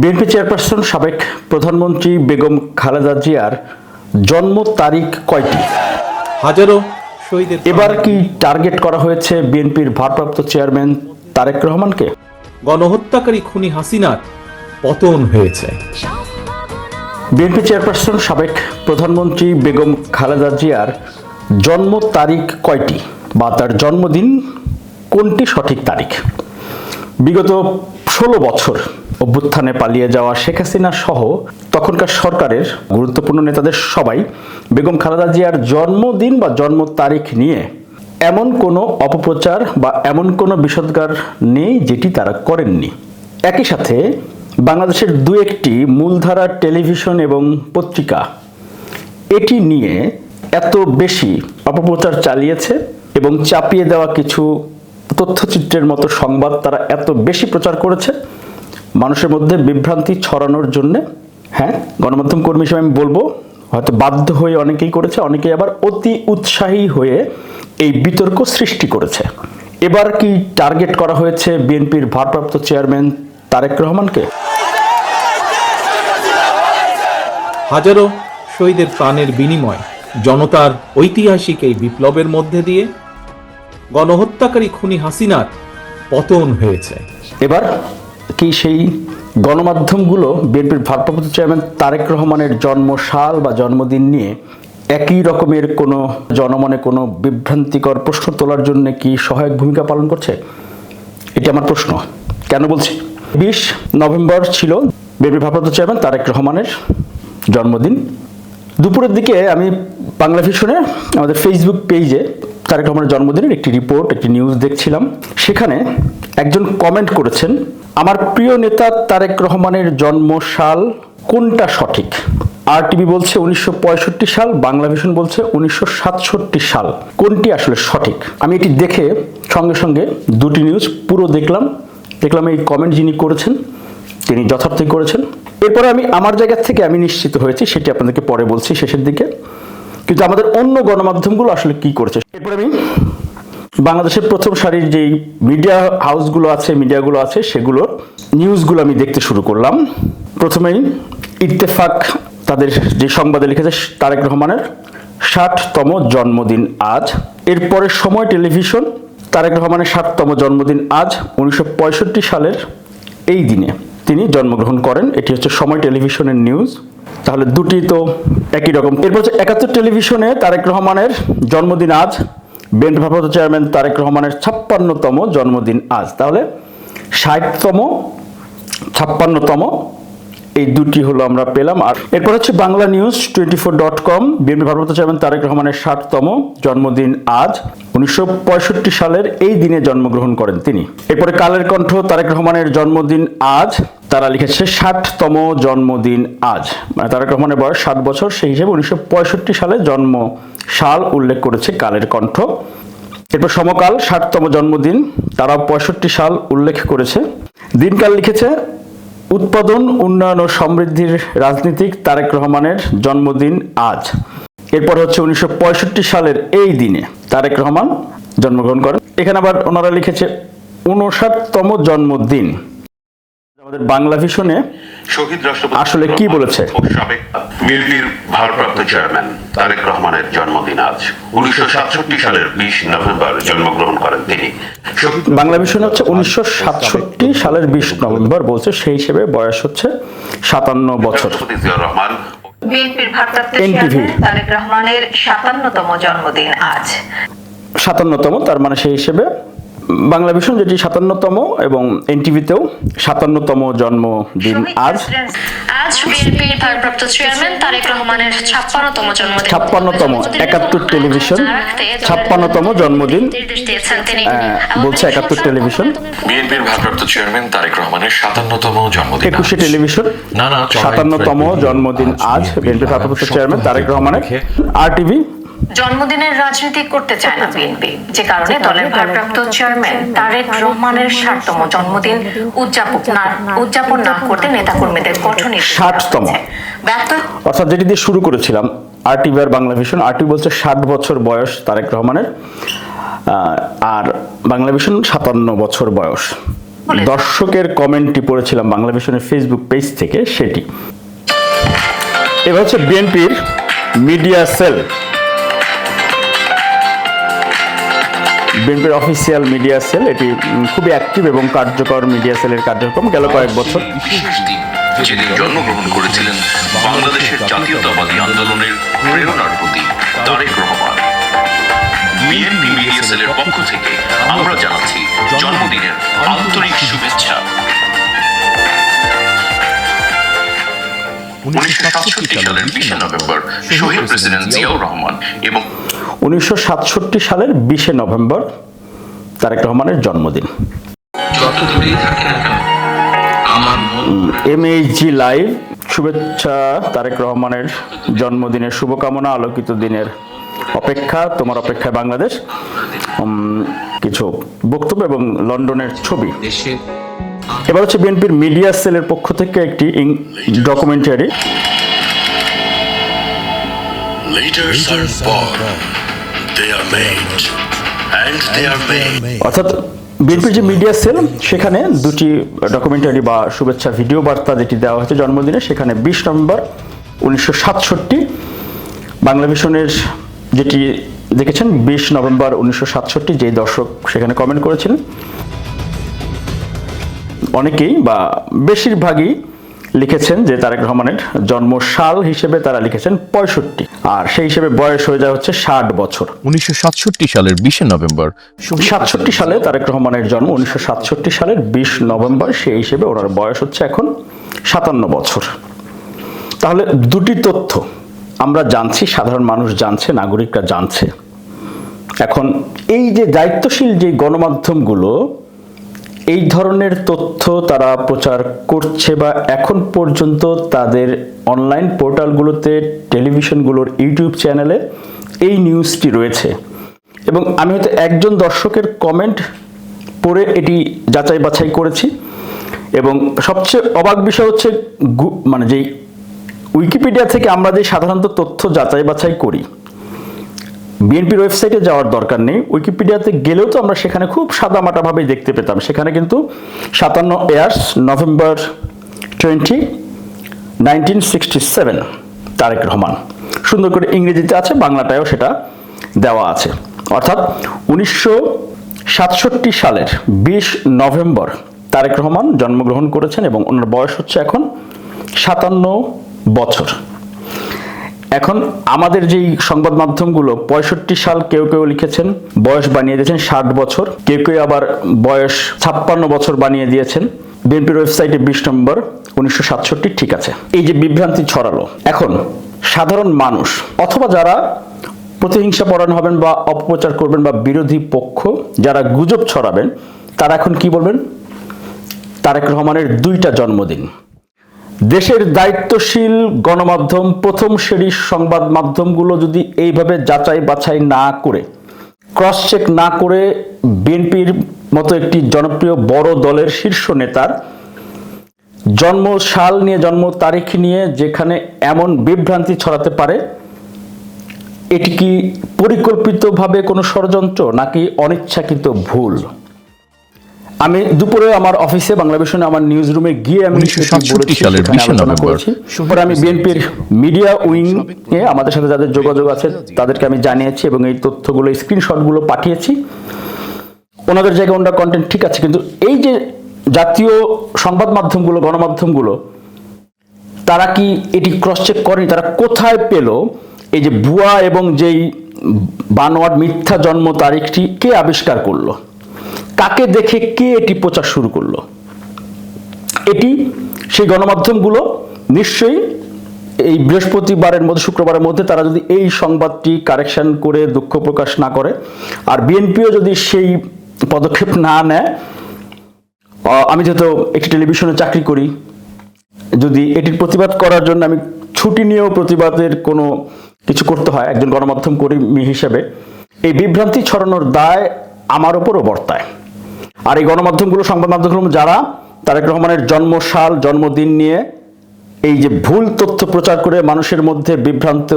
BNP chairperson সাবেক প্রধানমন্ত্রী বেগম খালেদা জিয়ার জন্ম তারিখ কয়টি? হাজারো শহীদের এবার কি টার্গেট করা হয়েছে বিএনপির ভারপ্রাপ্ত চেয়ারম্যান তারেক রহমানকে? গণহত্যাকারী খুনি হাসিনার পতন হয়েছে। বিএনপি চেয়ারপারসন সাবেক প্রধানমন্ত্রী বেগম খালেদা জিয়ার জন্ম তারিখ কয়টি বা তার জন্মদিন কোনটি সঠিক তারিখ? বিগত ষোলো বছর অভ্যুত্থানে পালিয়ে যাওয়া শেখ হাসিনা সহ তখনকার সরকারের গুরুত্বপূর্ণ নেতাদের সবাই বেগম খালেদা জিয়ার জন্মদিন বা জন্ম তারিখ নিয়ে এমন কোনো অপপ্রচার বা এমন কোনো বিষদগার নেই যেটি তারা করেননি। একই সাথে বাংলাদেশের দু একটি মূলধারা টেলিভিশন এবং পত্রিকা এটি নিয়ে এত বেশি অপপ্রচার চালিয়েছে এবং চাপিয়ে দেওয়া কিছু তথ্যচিত্রের মতো সংবাদ তারা এত বেশি প্রচার করেছে মানুষের মধ্যে বিভ্রান্তি ছড়ানোর জন্যে হ্যাঁ গণমাধ্যম কর্মী হিসেবে আমি বলব হয়তো বাধ্য হয়ে অনেকেই করেছে অনেকেই আবার অতি উৎসাহী হয়ে এই বিতর্ক সৃষ্টি করেছে। এবার কি টার্গেট করা হয়েছে বিএনপির ভারপ্রাপ্ত চেয়ারম্যান তারেক রহমানকে? হাজারো শহীদের প্রাণের বিনিময় জনতার ঐতিহাসিক এই বিপ্লবের মধ্যে দিয়ে গণহত্যাকারী খুনি হাসিনার পতন হয়েছে। এবার কি সেই গণমাধ্যমগুলো বিএনপির ভারপ্রাপ্ত চেয়ারম্যান তারেক রহমানের জন্মসাল বা জন্মদিন নিয়ে একই রকমের কোনো জনমনে কোনো বিভ্রান্তিকর প্রশ্ন তোলার জন্য কি সহায়ক ভূমিকা পালন করছে? এটি আমার প্রশ্ন। কেন বলছি? বিশ নভেম্বর ছিল বিএনপির ভারপ্রাপ্ত চেয়ারম্যান তারেক রহমানের জন্মদিন। দুপুরের দিকে আমি বাংলা ভিশনে আমাদের ফেসবুক পেজে তারেক রহমানের জন্মদিনের একটি রিপোর্ট একটি নিউজ দেখছিলাম। সেখানে একজন কমেন্ট করেছেন, আমার প্রিয় নেতা তারেক রহমানের জন্মসাল কোনটা সঠিক? আর টিভি বলছে উনিশশো পঁয়ষট্টি সাল, বাংলা ভিশন বলছে উনিশশো সাতষট্টি সাল। কোনটি আসলে সঠিক? আমি এটি দেখে সঙ্গে সঙ্গে দুটি নিউজ পুরো দেখলাম। দেখলাম এই কমেন্ট যিনি করেছেন, তিনি যথার্থই করেছেন। এরপরে আমি আমার জায়গা থেকে আমি নিশ্চিত হয়েছি, সেটি আপনাদেরকে পরে বলছি শেষের দিকে। কিন্তু আমাদের অন্য গণমাধ্যমগুলো আসলে কি করেছে? এরপরে আমি বাংলাদেশের প্রথম সারির যেই মিডিয়া হাউসগুলো আছে মিডিয়াগুলো আছে, সেগুলোর নিউজগুলো আমি দেখতে শুরু করলাম। প্রথমেই ইত্তেফাক, তাদের যে সংবাদে লিখেছে, তারেক রহমানের ষাটতম জন্মদিন আজ। এরপরে সময় টেলিভিশন, তারেক রহমানের ষাটতম জন্মদিন আজ, উনিশশো পঁয়ষট্টি সালের এই দিনে তিনি জন্মগ্রহণ করেন। এটি হচ্ছে সময় টেলিভিশনের নিউজ তাহলে দুটি তো একই রকম। এরপর হচ্ছে একাত্তর টেলিভিশনে তারেক রহমানের জন্মদিন আজ। বেন্ট ভারপ্রাপ্ত চেয়ারম্যান তারেক রহমানের ছাপ্পান্নতম জন্মদিন আজ। তাহলে ষাটতম, ছাপ্পান্নতম এই দুটি হলো আমরা পেলাম। আর এরপর হচ্ছে Bangla news twenty four dot com BNP ভারপ্রাপ্ত চেয়ারম্যান তারেক রহমানের ষাটতম জন্মদিন আজ, উনিশশো পঁয়ষট্টি সালের এই দিনে জন্মগ্রহণ করেন তিনি। এরপরে কালের কণ্ঠ তারেক রহমানের জন্মদিন আজ, তারা লিখেছে ষাটতম জন্মদিন আজ। মানে তারেক রহমানের বয়স ষাট বছর, সেই হিসেবে উনিশশো সালে জন্ম সাল উল্লেখ করেছে কালের কণ্ঠ। এরপর সমকাল, ষাটতম জন্মদিন, তারাও পঁয়ষট্টি সাল উল্লেখ করেছে। দিনকাল লিখেছে উৎপাদন, উন্নয়ন ও সমৃদ্ধির রাজনীতিক তারেক রহমানের জন্মদিন আজ। এরপর হচ্ছে উনিশশো পঁয়ষট্টি সালের এই দিনে তারেক রহমান জন্মগ্রহণ করেন। এখানে আবার ওনারা লিখেছে, উনষাটতম জন্মদিন। আমাদের বাংলা ভিশনে শহীদ রাষ্ট্রপতি আসলে কি বলেছে? সাবেক বিএনপির ভারপ্রাপ্ত চেয়ারম্যান তারেক রহমানের জন্মদিন আজ। উনিশশো সাতষট্টি সালের বিশ নভেম্বর জন্মগ্রহণ করেন তিনি। বাংলা ভিশনে হচ্ছে উনিশশো সালের বিশ নভেম্বর বলছে সেই হিসেবে বয়স হচ্ছে সাতান্ন বছর। রহমান বিএনপির ভারপ্রাপ্ত চেয়ারম্যান তারেক রহমানের সাতান্নতম জন্মদিন আজ। সাতান্নতম তার মানে সেই হিসেবে বাংলা ভিশন যেটি সাতান্নতম এবং এনটিভিতেও সাতান্নতম জন্মদিন আজ। আজ বিএনপির ভারপ্রাপ্ত চেয়ারম্যান তারেক রহমানের ছাপ্পান্নতম জন্মদিন। ছাপ্পান্নতম একাত্তর টেলিভিশন ছাপ্পান্নতম জন্মদিন বলছে একাত্তর টেলিভিশন। বিএনপির ভারপ্রাপ্ত চেয়ারম্যান তারেক রহমানের সাতান্নতম জন্মদিন একুশে আজ। টেলিভিশন না, না, চড়াই সাতান্নতম জন্মদিন আজ বিএনপি ভারপ্রাপ্ত চেয়ারম্যান তারেক রহমানের আর টিভি জন্মদিনের রাজনীতি করতে চায় না বিএনপি যে কারণে দলের ভারপ্রাপ্ত চেয়ারম্যান তারেক রহমানের ষাটতম জন্মদিন উদযাপন না উদযাপন না করতে নেতাকর্মীদের কঠোর নির্দেশ ষাটতম। অর্থাৎ যেটি দিয়ে শুরু করেছিলাম আর বাংলা ভিশন আরটিভি বলছে ষাট বছর বয়স তারেক রহমানের আর বাংলা ভিশন সাতান্ন বছর বয়স। দর্শকের কমেন্টটি পড়েছিলাম বাংলা ভিশনের ফেসবুক পেজ থেকে সেটি। এবার হচ্ছে বিএনপির মিডিয়া সেল। বিএনপির অফিসিয়াল মিডিয়া সেল এটি খুবই অ্যাক্টিভ এবং কার্যকর মিডিয়া সেলের কার্যক্রম গেল কয়েক বছর। যেদিন জন্মগ্রহণ করেছিলেন বাংলাদেশের জাতীয়তাবাদী আন্দোলনের প্রেরণার প্রতি তারেক রহমান। বিএনপি মিডিয়া সেলের পক্ষ থেকে আমরা জানাচ্ছি জন্মদিনের আন্তরিক শুভেচ্ছা। উনিশশো সাতষট্টি সালের বিশে নভেম্বর শহীদ প্রেসিডেন্ট জিয়াউর রহমান এবং উনিশশো সাতষট্টি সালের বিশে নভেম্বর তারেক রহমানের জন্মদিন। মন এমএইচজি লাইভ শুভেচ্ছা তারেক রহমানের জন্মদিনের শুভকামনা আলোকিত দিনের অপেক্ষা তোমার অপেক্ষায় বাংলাদেশ। কিছু বক্তব্য এবং লন্ডনের ছবি। এবার হচ্ছে বিএনপির মিডিয়া সেলের পক্ষ থেকে একটি documentary Leaders are born, they are made, and they are made. অর্থাৎ বিএনপির যে মিডিয়া সেল সেখানে দুটি ডকুমেন্টারি বা শুভেচ্ছা ভিডিও বার্তা যেটি দেওয়া হয়েছে জন্মদিনে সেখানে বিশ নভেম্বর উনিশশো সাতষট্টি বাংলা ভিশনের যেটি দেখেছেন বিশ নভেম্বর উনিশশো সাতষট্টি যেই দর্শক সেখানে কমেন্ট করেছিলেন। অনেকেই বা বেশিরভাগই লিখেছেন যে তারেক রহমানের জন্মসাল হিসেবে তারা লিখেছেন পঁয়ষট্টি। আর সেই হিসেবে বয়স হয়ে যায় হচ্ছে ষাট বছর। উনিশশো সাতষট্টি সালের বিশে নভেম্বর। সাতষট্টি সালে তারেক রহমানের জন্ম উনিশশো সাতষট্টি সালের বিশ নভেম্বর সেই হিসেবে ওনার বয়স হচ্ছে এখন সাতান্ন বছর। তাহলে দুটি তথ্য আমরা জানছি সাধারণ মানুষ জানছে নাগরিকরা জানছে। এখন এই যে দায়িত্বশীল যে গণমাধ্যমগুলো এই ধরনের তথ্য তারা প্রচার করছে বা এখন পর্যন্ত তাদের অনলাইন পোর্টালগুলোতে টেলিভিশনগুলোর ইউটিউব চ্যানেলে এই নিউজটি রয়েছে। এবং আমি হয়তো একজন দর্শকের কমেন্ট পড়ে এটি যাচাই বাছাই করেছি। এবং সবচেয়ে অবাক বিষয় হচ্ছে মানে যেই উইকিপিডিয়া থেকে আমরা যে সাধারণত তথ্য যাচাই বাছাই করি বিএনপির ওয়েবসাইটে যাওয়ার দরকার নেই। উইকিপিডিয়াতে গেলেও তো আমরা সেখানে খুব সাদামাটাভাবেই দেখতে পেতাম। সেখানে কিন্তু সাতান্ন years, November twenty, nineteen sixty seven, Tarique Rahman. সুন্দর করে ইংরেজিতে আছে, বাংলাটায়ও সেটা দেওয়া আছে। অর্থাৎ উনিশশো সাতষট্টি সালের বিশ নভেম্বর তারেক রহমান জন্মগ্রহণ করেছেন এবং ওনার বয়স হচ্ছে এখন সাতান্ন বছর। এখন আমাদের যেই সংবাদ মাধ্যমগুলো, পঁয়ষট্টি সাল কেউ কেউ লিখেছেন, বয়স বানিয়ে দিয়েছেন ষাট বছর। কেউ কেউ আবার বয়স ছাপ্পান্ন বছর বানিয়ে দিয়েছেন। বিএনপির ওয়েবসাইটে বিশ নম্বর, উনিশশো সাতষট্টি, ঠিক আছে। এই যে বিভ্রান্তি ছড়ালো, এখন সাধারণ মানুষ অথবা যারা প্রতিহিংসা পরায়ণ হবেন বা অপপ্রচার করবেন বা বিরোধী পক্ষ যারা গুজব ছড়াবেন, তারা এখন কি বলবেন? তারেক রহমানের দুইটা জন্মদিন। দেশের দায়িত্বশীল গণমাধ্যম প্রথম শ্রেণির সংবাদ মাধ্যমগুলো যদি এইভাবে যাচাই বাছাই না করে ক্রস চেক না করে বিএনপির মতো একটি জনপ্রিয় বড় দলের শীর্ষ নেতার জন্ম সাল নিয়ে জন্ম তারিখ নিয়ে যেখানে এমন বিভ্রান্তি ছড়াতে পারে, এটি কি পরিকল্পিতভাবে কোনো ষড়যন্ত্র নাকি অনিচ্ছাকৃত ভুল? আমি দুপুরে আমার অফিসে বাংলা ভিশনে আমার নিউজ রুমে গিয়ে আমি 1967 সালের সেখানে 20 আলোচনা নভেম্বর। পরে আমি বিএনপির মিডিয়া উইং এ আমাদের সাথে যাদের যোগাযোগ আছে তাদেরকে আমি জানিয়েছি এবং এই তথ্যগুলো স্ক্রিনশটগুলো পাঠিয়েছি। ওনাদের জায়গায় ওনার কন্টেন্ট ঠিক আছে কিন্তু এই যে জাতীয় সংবাদ মাধ্যমগুলো গণমাধ্যমগুলো তারা কি এটি ক্রস চেক করেনি? তারা কোথায় পেল? এই যে ভুয়া এবং যেই বানোয়ার মিথ্যা জন্ম তারিখটি কে আবিষ্কার করল? কাকে দেখে কে এটি প্রচার শুরু করল? এটি সেই গণমাধ্যমগুলো নিশ্চয়ই এই বৃহস্পতিবারের মধ্যে, শুক্রবারের মধ্যে তারা যদি এই সংবাদটি কারেকশন করে দুঃখ প্রকাশ না করে, আর বিএনপিও যদি সেই পদক্ষেপ না নেয় আমি যেহেতু একটি টেলিভিশনে চাকরি করি, যদি এটির প্রতিবাদ করার জন্য আমি ছুটি নিয়েও প্রতিবাদের কোনো কিছু করতে হয়, একজন গণমাধ্যম কর্মী হিসেবে, এই বিভ্রান্তি ছড়ানোর দায় আমার ওপরও বর্তায়। আর এই গণমাধ্যমগুলো, সংবাদ মাধ্যমগুলো, যারা তারেক রহমানের জন্মসাল, জন্মদিন নিয়ে এই যে ভুল তথ্য প্রচার করে মানুষের মধ্যে বিভ্রান্ত,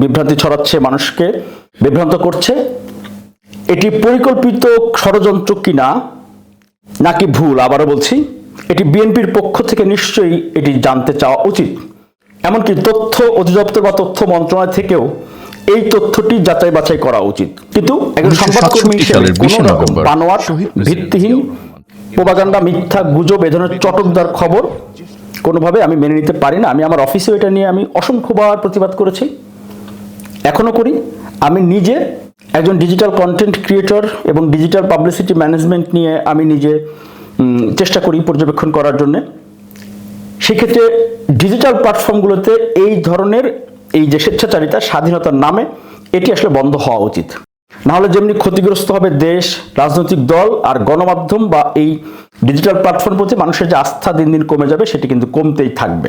বিভ্রান্তি ছড়াচ্ছে মানুষকে, বিভ্রান্ত করছে, এটি পরিকল্পিত ষড়যন্ত্র কিনা, নাকি ভুল, আবারও বলছি, এটি বিএনপির পক্ষ থেকে নিশ্চয়ই এটি জানতে চাওয়া উচিত। এমনকি তথ্য অধিদপ্তর বা তথ্য মন্ত্রণালয় থেকেও এই তথ্যটি যাচাই বাছাই করা উচিত। কিন্তু একজন 1967 সংবাদকর্মী হিসেবে কোনো রকম বানোয়াট ভিত্তিহীন প্রোপাগান্ডা মিথ্যা গুজব এ ধরনের চটকদার খবর কোনোভাবে আমি মেনে নিতে পারি না। আমি আমার অফিসেও এটা নিয়ে আমি অসংখ্যবার প্রতিবাদ করেছি। এখনও করি। আমি নিজে একজন ডিজিটাল কন্টেন্ট ক্রিয়েটর এবং ডিজিটাল পাবলিসিটি ম্যানেজমেন্ট নিয়ে আমি নিজে চেষ্টা করি পর্যবেক্ষণ করার জন্য। সেক্ষেত্রে ডিজিটাল প্ল্যাটফর্মগুলোতে এই ধরনের এই যে স্বেচ্ছাচারিতা স্বাধীনতার নামে, এটি আসলে বন্ধ হওয়া উচিত। নাহলে যেমনি ক্ষতিগ্রস্ত হবে দেশ, রাজনৈতিক দল আর গণমাধ্যম বা এই ডিজিটাল প্ল্যাটফর্ম প্রতি মানুষের যে আস্থা দিন দিন কমে যাবে, সেটি কিন্তু কমতেই থাকবে।